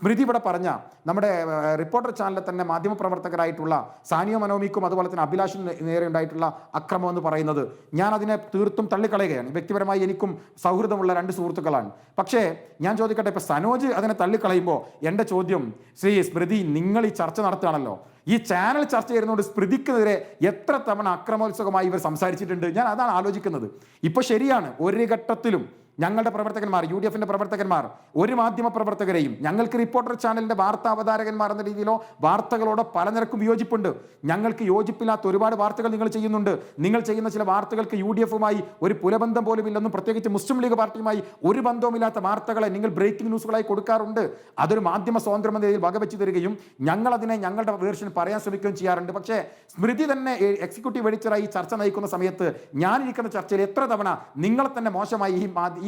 സ്മൃതി ഇവിടെ പറഞ്ഞ നമ്മുടെ റിപ്പോർട്ടർ ചാനലിൽ തന്നെ മാധ്യമപ്രവർത്തകരായിട്ടുള്ള സാനിയോ മനോമിക്കും അതുപോലെ തന്നെ അഭിലാഷിന് നേരെ ഉണ്ടായിട്ടുള്ള അക്രമം എന്ന് പറയുന്നത്. ഞാൻ അതിനെ തീർത്തും തള്ളിക്കളയുകയാണ്. വ്യക്തിപരമായി എനിക്കും സൗഹൃദമുള്ള രണ്ട് സുഹൃത്തുക്കളാണ്. പക്ഷേ ഞാൻ ചോദിക്കട്ടെ ഇപ്പൊ സനോജ് അതിനെ തള്ളിക്കളയുമ്പോൾ എന്റെ ചോദ്യം ശ്രീ സ്മൃതി നിങ്ങൾ ഈ ചർച്ച നടത്തുകയാണല്ലോ. ഈ ചാനൽ ചർച്ച ചെയ്യുന്നതുകൊണ്ട് സ്മൃതിക്കെതിരെ എത്ര തവണ അക്രമോത്സുകമായി ഇവർ സംസാരിച്ചിട്ടുണ്ട്? ഞാൻ അതാണ് ആലോചിക്കുന്നത്. ഇപ്പൊ ശരിയാണ് ഒരു ഘട്ടത്തിലും ഞങ്ങളുടെ പ്രവർത്തകന്മാർ യു ഡി എഫിന്റെ പ്രവർത്തകന്മാർ ഒരു മാധ്യമ പ്രവർത്തകരെയും ഞങ്ങൾക്ക് റിപ്പോർട്ടർ ചാനലിന്റെ വാർത്താ അവതാരകന്മാർ എന്ന രീതിയിലോ വാർത്തകളോട് പല നിരക്കും വിയോജിപ്പുണ്ട് ഞങ്ങൾക്ക് യോജിപ്പില്ലാത്ത ഒരുപാട് വാർത്തകൾ നിങ്ങൾ ചെയ്യുന്നുണ്ട്. നിങ്ങൾ ചെയ്യുന്ന ചില വാർത്തകൾക്ക് യു ഡി എഫുമായി ഒരു പുലബന്ധം പോലും ഇല്ലെന്നും പ്രത്യേകിച്ച് മുസ്ലിം ലീഗ് പാർട്ടിയുമായി ഒരു ബന്ധവുമില്ലാത്ത വാർത്തകളെ നിങ്ങൾ ബ്രേക്കിംഗ് ന്യൂസുകളായി കൊടുക്കാറുണ്ട്. അതൊരു മാധ്യമ സ്വാതന്ത്ര്യം എന്ന രീതിയിൽ വകവെച്ച് തരികയും ഞങ്ങൾ അതിനെ ഞങ്ങളുടെ വേർഷൻ പറയാൻ ശ്രമിക്കുകയും ചെയ്യാറുണ്ട്. പക്ഷേ സ്മൃതി തന്നെ എക്സിക്യൂട്ടീവ് എഡിറ്ററായി ചർച്ച നയിക്കുന്ന സമയത്ത് ഞാനിരിക്കുന്ന ചർച്ചയിൽ എത്ര തവണ നിങ്ങളെ തന്നെ മോശമായി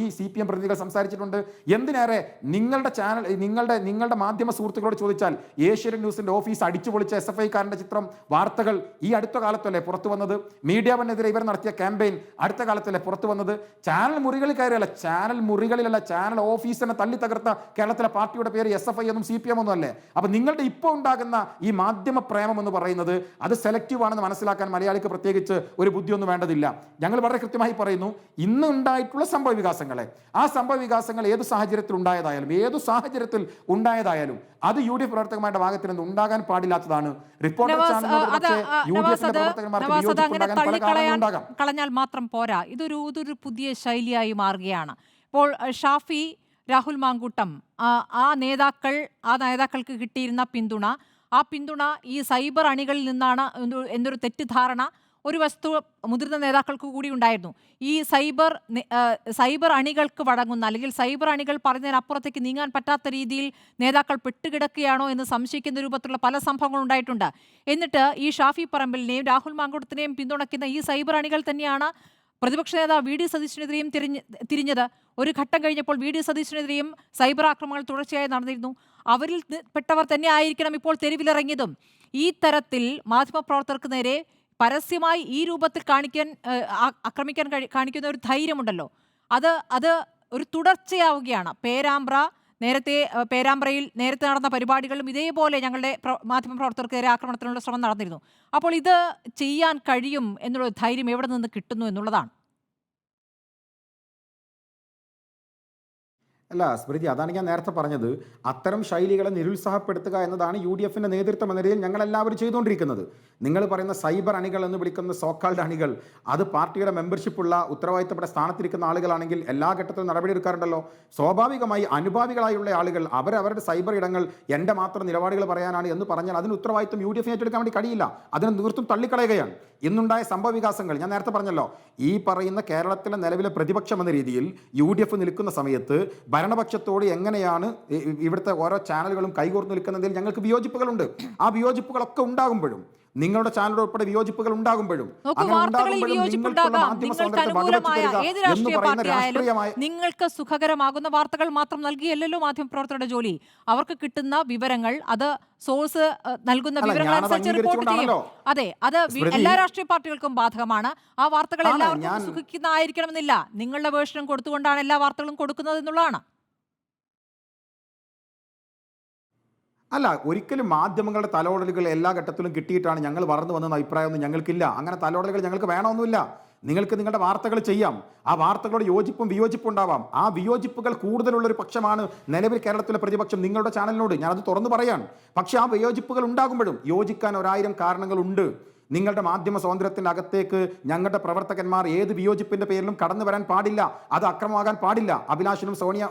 ഈ ഈ സി പി എം പ്രതിനിധികൾ സംസാരിച്ചിട്ടുണ്ട്. എന്തിനേറെ നിങ്ങളുടെ ചാനൽ നിങ്ങളുടെ നിങ്ങളുടെ മാധ്യമ സുഹൃത്തുക്കളോട് ചോദിച്ചാൽ ഏഷ്യൻ ന്യൂസിന്റെ ഓഫീസ് അടിച്ചു പൊളിച്ച എസ് എഫ് ഐക്കാരന്റെ ചിത്രം വാർത്തകൾ ഈ അടുത്ത കാലത്തല്ലേ പുറത്തു വന്നത്? മീഡിയ വണ്ണെതിരെ ഇവർ നടത്തിയ ക്യാമ്പയിൻ അടുത്ത കാലത്തല്ലേ പുറത്തു വന്നത്? ചാനൽ മുറികളിൽ കയറിയല്ല ചാനൽ മുറികളിലല്ല ചാനൽ ഓഫീസിനെ തള്ളി തകർത്ത കേരളത്തിലെ പാർട്ടിയുടെ പേര് എസ് എഫ് ഐ എന്നും സി പി എം ഒന്നും അല്ലേ? അപ്പൊ നിങ്ങളുടെ ഇപ്പോൾ ഉണ്ടാകുന്ന ഈ മാധ്യമ പ്രേമം എന്ന് പറയുന്നത് അത് സെലക്റ്റീവ് ആണെന്ന് മനസ്സിലാക്കാൻ മലയാളിക്ക് പ്രത്യേകിച്ച് ഒരു ബുദ്ധിയൊന്നും വേണ്ടതില്ല. ഞങ്ങൾ വളരെ കൃത്യമായി പറയുന്നു ഇന്ന് ഉണ്ടായിട്ടുള്ള സംഭവ വികാസങ്ങളെ ആ സംഭവ വികാസങ്ങൾ ഏത് സാഹചര്യത്തിൽ ഉണ്ടായതായാലും ഏത് സാഹചര്യത്തിൽ ഉണ്ടായതായാലും അത് യു ഡി എഫ് പ്രവർത്തകന്മാരുടെ ഭാഗത്തിൽ നിന്ന് ഉണ്ടാകാൻ പാടില്ലാത്തതാണ്. റിപ്പോർട്ടർ കളഞ്ഞാൽ മാത്രം പോരാ. ഇതൊരു ഇതൊരു പുതിയ ശൈലിയായി മാറുകയാണ്. ഇപ്പോൾ ഷാഫി രാഹുൽ മാങ്കൂട്ടം ആ, നേതാക്കൾ ആ നേതാക്കൾക്ക് കിട്ടിയിരുന്ന പിന്തുണ ആ പിന്തുണ ഈ സൈബർ അണികളിൽ നിന്നാണ് എന്തൊരു എന്നൊരു തെറ്റിദ്ധാരണ ഒരു വസ്തു മുതിർന്ന നേതാക്കൾക്ക് കൂടി ഉണ്ടായിരുന്നു. ഈ സൈബർ സൈബർ അണികൾക്ക് വഴങ്ങുന്ന അല്ലെങ്കിൽ സൈബർ അണികൾ പറഞ്ഞതിനപ്പുറത്തേക്ക് നീങ്ങാൻ പറ്റാത്ത രീതിയിൽ നേതാക്കൾ പെട്ടുകിടക്കുകയാണോ എന്ന് സംശയിക്കുന്ന രൂപത്തിലുള്ള പല സംഭവങ്ങളും ഉണ്ടായിട്ടുണ്ട്. എന്നിട്ട് ഈ ഷാഫി പറമ്പലിനെയും രാഹുൽ മാങ്കുടത്തിനെയും പിന്തുണയ്ക്കുന്ന ഈ സൈബർ അണികൾ തന്നെയാണ് പ്രതിപക്ഷ നേതാവ് വി ഡി സതീശിനെതിരെയും തിരിഞ്ഞ് തിരിഞ്ഞത്. ഒരു ഘട്ടം കഴിഞ്ഞപ്പോൾ വി ഡി സതീശിനെതിരെയും സൈബർ ആക്രമണങ്ങൾ തുടർച്ചയായി നടന്നിരുന്നു. അവരിൽ പെട്ടവർ തന്നെ ആയിരിക്കണം ഇപ്പോൾ തെരുവിലിറങ്ങിയതും. ഈ തരത്തിൽ മാധ്യമപ്രവർത്തകർക്ക് നേരെ പരസ്യമായി ഈ രൂപത്തിൽ കാണിക്കാൻ ആക്രമിക്കാൻ കാണിക്കുന്ന ഒരു ധൈര്യമുണ്ടല്ലോ. അത് അത് ഒരു തുടർച്ചയാവുകയാണ്. പേരാമ്പ്ര നേരത്തെ പേരാമ്പ്രയിൽ നേരത്തെ നടന്ന പരിപാടികളിലും ഇതേപോലെ ഞങ്ങളുടെ പ്ര- മാധ്യമപ്രവർത്തകർക്കെതിരെ ആക്രമണത്തിനുള്ള ശ്രമം നടന്നിരുന്നു. അപ്പോൾ ഇത് ചെയ്യാൻ കഴിയും എന്നുള്ള ധൈര്യം എവിടെ നിന്ന് കിട്ടുന്നു എന്നുള്ളതാണ്. അല്ല സ്മൃതി അതാണ് ഞാൻ നേരത്തെ പറഞ്ഞത്. അത്തരം ശൈലികളെ നിരുത്സാഹപ്പെടുത്തുക എന്നതാണ് യു ഡി എഫിന്റെ നേതൃത്വം എന്ന രീതിയിൽ ഞങ്ങളെല്ലാവരും ചെയ്തുകൊണ്ടിരിക്കുന്നത്. നിങ്ങൾ പറയുന്ന സൈബർ അണികൾ എന്ന് വിളിക്കുന്ന സോക്കാൾഡ് അണികൾ അത് പാർട്ടിയുടെ മെമ്പർഷിപ്പുള്ള ഉത്തരവാദിത്തപ്പെട്ട സ്ഥാനത്തിരിക്കുന്ന ആളുകളാണെങ്കിൽ എല്ലാ ഘട്ടത്തിലും നടപടിയെടുക്കാറുണ്ടല്ലോ. സ്വാഭാവികമായി അനുഭാവികളായുള്ള ആളുകൾ അവരവരുടെ സൈബർ ഇടങ്ങൾ എന്റെ മാത്രം നിലപാടുകൾ പറയാനാണ് എന്ന് പറഞ്ഞാൽ അതിന് ഉത്തരവാദിത്തം യു ഡി എഫ് ഏറ്റെടുക്കാൻ വേണ്ടി കഴിയില്ല. അതിനെ തീർത്തും തള്ളിക്കളയുകയാണ്. ഇന്നുണ്ടായ സംഭവ വികാസങ്ങൾ ഞാൻ നേരത്തെ പറഞ്ഞല്ലോ ഈ പറയുന്ന കേരളത്തിലെ നിലവിലെ പ്രതിപക്ഷം എന്ന രീതിയിൽ യു ഡി എഫ് നിൽക്കുന്ന സമയത്ത് ഭരണപക്ഷത്തോട് എങ്ങനെയാണ് ഇവിടുത്തെ ഓരോ ചാനലുകളും കൈകോർത്ത് നിൽക്കുന്നതിൽ ഞങ്ങൾക്ക് വിയോജിപ്പുകളുണ്ട്. ആ വിയോജിപ്പുകളൊക്കെ ഉണ്ടാകുമ്പോഴും നിങ്ങളുടെ ചാനൽ ഉൾപ്പെടെ വിയോജിപ്പുകൾ ഉണ്ടാകുമ്പോഴും നിങ്ങൾക്ക് സുഖകരമാകുന്ന വാർത്തകൾ മാത്രം നൽകിയല്ലോ മാധ്യമപ്രവർത്തകരുടെ ജോലി. അവർക്ക് കിട്ടുന്ന വിവരങ്ങൾ അത് സോഴ്സ് നൽകുന്ന വിവരങ്ങൾ അനുസരിച്ച് റിപ്പോർട്ട് ചെയ്യും. അതെ അത് എല്ലാ രാഷ്ട്രീയ പാർട്ടികൾക്കും ബാധകമാണ്. ആ വാർത്തകൾ എല്ലാവർക്കും സുഖിക്കുന്നതായിരിക്കണമെന്നില്ല. നിങ്ങളുടെ വേർഷനും കൊടുത്തുകൊണ്ടാണ് എല്ലാ വാർത്തകളും കൊടുക്കുന്നത് എന്നുള്ളതാണ്. അല്ല ഒരിക്കലും മാധ്യമങ്ങളുടെ തലോടലുകൾ എല്ലാ ഘട്ടത്തിലും കിട്ടിയിട്ടാണ് ഞങ്ങൾ വളർന്നു വന്നെന്ന അഭിപ്രായമൊന്നും ഞങ്ങൾക്കില്ല. അങ്ങനെ തലോടലുകൾ ഞങ്ങൾക്ക് വേണമൊന്നുമില്ല നിങ്ങൾക്ക് നിങ്ങളുടെ വാർത്തകൾ ചെയ്യാം. ആ വാർത്തകളോട് യോജിപ്പും വിയോജിപ്പും ഉണ്ടാവാം. ആ വിയോജിപ്പുകൾ കൂടുതലുള്ളൊരു പക്ഷമാണ് നിലവിൽ കേരളത്തിലെ പ്രതിപക്ഷം നിങ്ങളുടെ ചാനലിനോട്. ഞാനത് തുറന്നു പറയാൻ. പക്ഷേ ആ വിയോജിപ്പുകൾ ഉണ്ടാകുമ്പോഴും യോജിക്കാൻ ഒരായിരം കാരണങ്ങളുണ്ട്. നിങ്ങളുടെ മാധ്യമ സ്വാതന്ത്ര്യത്തിനകത്തേക്ക് ഞങ്ങളുടെ പ്രവർത്തകന്മാർ ഏത് വിയോജിപ്പിന്റെ പേരിലും കടന്നു വരാൻ പാടില്ല അത് അക്രമമാകാൻ പാടില്ല. അഭിലാഷിനും സോണിയ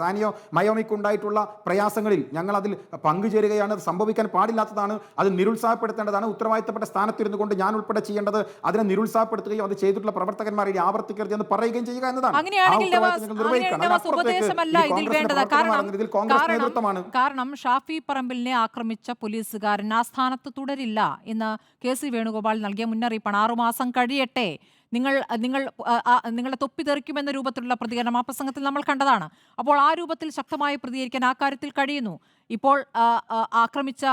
സാനിയോ മയോമിക്കുണ്ടായിട്ടുള്ള പ്രയാസങ്ങളിൽ ഞങ്ങൾ അതിൽ പങ്കുചേരുകയാണ്. അത് സംഭവിക്കാൻ പാടില്ലാത്തതാണ് അത് നിരുത്സാഹപ്പെടുത്തേണ്ടതാണ്. ഉത്തരവാദിത്തപ്പെട്ട സ്ഥാനത്തിരുന്നു കൊണ്ട് ഞാൻ ഉൾപ്പെടെ ചെയ്യേണ്ടത് അതിനെ നിരുത്സാഹപ്പെടുത്തുകയും അത് ചെയ്തിട്ടുള്ള പ്രവർത്തകന്മാരെ ഇനി ആവർത്തിക്കരുത് എന്ന് പറയുകയും ചെയ്യുക എന്നതാണ്. കാരണം ഷാഫി പറമ്പിലിനെ ആക്രമിച്ച പോലീസുകാരൻ ആ സ്ഥാനത്ത് തുടരില്ല എന്ന് കെ സി വേണുഗോപാൽ നൽകിയ മുന്നറിയിപ്പാണ്. ആറുമാസം കഴിയട്ടെ. നിങ്ങൾ നിങ്ങൾ നിങ്ങളെ തൊപ്പി തെറിക്കുമെന്ന രൂപത്തിലുള്ള പ്രതികരണം ആ പ്രസംഗത്തിൽ നമ്മൾ കണ്ടതാണ്. അപ്പോൾ ആ രൂപത്തിൽ ശക്തമായി പ്രതികരിക്കാൻ ആ കാര്യത്തിൽ കഴിയുന്നു. ഇപ്പോൾ ആക്രമിച്ച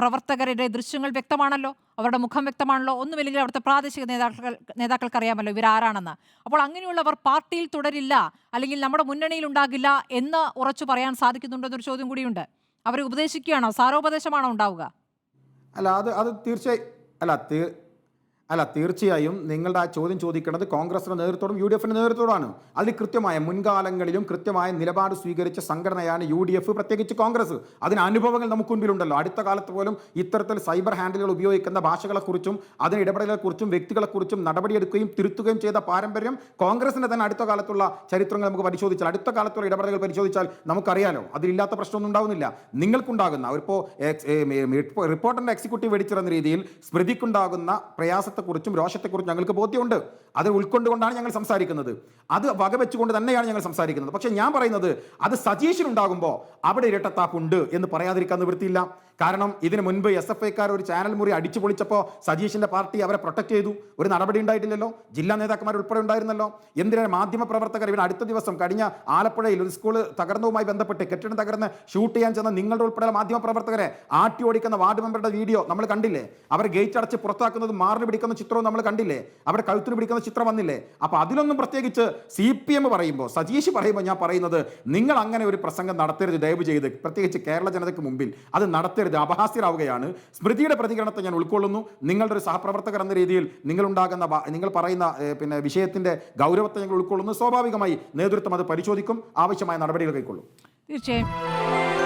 പ്രവർത്തകരുടെ ദൃശ്യങ്ങൾ വ്യക്തമാണല്ലോ? അവരുടെ മുഖം വ്യക്തമാണല്ലോ? ഒന്നുമില്ലെങ്കിൽ അവിടുത്തെ പ്രാദേശിക നേതാക്കൾ നേതാക്കൾക്ക് അറിയാമല്ലോ ഇവരാരാണെന്ന്. അപ്പോൾ അങ്ങനെയുള്ളവർ പാർട്ടിയിൽ തുടരില്ല അല്ലെങ്കിൽ നമ്മുടെ മുന്നണിയിൽ ഉണ്ടാകില്ല എന്ന് ഉറച്ചു പറയാൻ സാധിക്കുന്നുണ്ടോ എന്നൊരു ചോദ്യം കൂടിയുണ്ട്. അവരെ ഉപദേശിക്കുകയാണോ? സാരോപദേശമാണോ ഉണ്ടാവുക? അല്ല അത് അത് തീർച്ചയായും അല്ല തീ അല്ല തീർച്ചയായും നിങ്ങളുടെ ആ ചോദ്യം ചോദിക്കേണ്ടത് കോൺഗ്രസിന്റെ നേതൃത്വവും യു ഡി എഫിന്റെ നേതൃത്വമാണ് അതിൽ കൃത്യമായ മുൻകാലങ്ങളിലും കൃത്യമായ നിലപാട് സ്വീകരിച്ച സംഘടനയാണ് യു ഡി എഫ് പ്രത്യേകിച്ച് കോൺഗ്രസ്. അതിന് അനുഭവങ്ങൾ നമുക്ക് മുൻപിലുണ്ടല്ലോ. അടുത്ത കാലത്ത് പോലും ഇത്തരത്തിൽ സൈബർ ഹാൻഡിലുകൾ ഉപയോഗിക്കുന്ന ഭാഷകളെക്കുറിച്ചും അതിന് ഇടപെടലുകളെക്കുറിച്ചും വ്യക്തികളെക്കുറിച്ചും നടപടിയെടുക്കുകയും തിരുത്തുകയും ചെയ്ത പാരമ്പര്യം കോൺഗ്രസിന്റെ തന്നെ അടുത്ത കാലത്തുള്ള ചരിത്രങ്ങൾ നമുക്ക് പരിശോധിച്ചാൽ അടുത്ത കാലത്തുള്ള ഇടപെടലുകൾ പരിശോധിച്ചാൽ നമുക്കറിയാലോ അതിലില്ലാത്ത പ്രശ്നമൊന്നും ഉണ്ടാകുന്നില്ല നിങ്ങൾക്കുണ്ടാകുന്ന ഇപ്പോൾ റിപ്പോർട്ടറിന്റെ എക്സിക്യൂട്ടീവ് എഡിറ്റർ എന്ന രീതിയിൽ സ്മൃതിക്കുണ്ടാകുന്ന പ്രയാസത്തെക്കുറിച്ചും രോഷത്തെക്കുറിച്ചും ഞങ്ങൾക്ക് ബോധ്യമുണ്ട്. അത് ഉൾക്കൊണ്ടുകൊണ്ടാണ് ഞങ്ങൾ സംസാരിക്കുന്നത്. അത് വകവെച്ചുകൊണ്ട് തന്നെയാണ് ഞങ്ങൾ സംസാരിക്കുന്നത്. പക്ഷേ ഞാൻ പറയുന്നത് അത് സജീഷിനുണ്ടാകുമ്പോൾ അവിടെ ഇരട്ടത്താപ്പുണ്ട് എന്ന് പറയാതിരിക്കാൻ നിവൃത്തിയില്ല. കാരണം ഇതിന് മുൻപ് എസ് എഫ് ഐക്കാർ ഒരു ചാനൽ മുറി അടിച്ചു പൊളിച്ചപ്പോൾ സജീഷിന്റെ പാർട്ടി അവരെ പ്രൊട്ടക്ട് ചെയ്തു. ഒരു നടപടി ഉണ്ടായിട്ടില്ലല്ലോ. ജില്ലാ നേതാക്കന്മാർ ഉൾപ്പെടെ ഉണ്ടായിരുന്നല്ലോ. എന്തിനാണ് മാധ്യമ പ്രവർത്തകർ ഇവിടെ അടുത്ത ദിവസം കഴിഞ്ഞ ആലപ്പുഴയിൽ ഒരു സ്കൂൾ തകർന്നതുമായി ബന്ധപ്പെട്ട് കെട്ടിടം തകർന്ന് ഷൂട്ട് ചെയ്യാൻ ചെന്ന നിങ്ങളുടെ ഉൾപ്പെടെ മാധ്യമ പ്രവർത്തകരെ ആട്ടി ഓടിക്കുന്ന വാർഡ് മെമ്പറുടെ വീഡിയോ നമ്മൾ കണ്ടില്ലേ? അവർ ഗേറ്റ് അടച്ച് പുറത്താക്കുന്നത് മാറിന് പിടിക്കുന്ന ചിത്രവും നമ്മൾ കണ്ടില്ലേ? അവരുടെ കഴുത്തിന് പിടിക്കുന്ന ചിത്രം വന്നില്ലേ? അപ്പൊ അതിലൊന്നും പ്രത്യേകിച്ച് സി പി എം പറയുമ്പോൾ സജീഷ് പറയുമ്പോൾ ഞാൻ പറയുന്നത് നിങ്ങൾ അങ്ങനെ ഒരു പ്രസംഗം നടത്തരുത് ദയവ് ചെയ്ത് പ്രത്യേകിച്ച് കേരള ജനതയ്ക്ക് മുമ്പിൽ അത് നടത്തരുത്. അപഹാസ്യരാവുകയാണ്. സ്മൃതിയുടെ പ്രതികരണത്തെ ഞാൻ ഉൾക്കൊള്ളുന്നു. നിങ്ങളുടെ ഒരു സഹപ്രവർത്തകർ എന്ന രീതിയിൽ നിങ്ങളുണ്ടാകുന്ന നിങ്ങൾ പറയുന്ന പിന്നെ വിഷയത്തിന്റെ ഗൗരവത്തെ ഞങ്ങൾ ഉൾക്കൊള്ളുന്നു. സ്വാഭാവികമായി നേതൃത്വം അത് പരിശോധിക്കും. ആവശ്യമായ നടപടികൾ കൈക്കൊള്ളും. തീർച്ചയായും.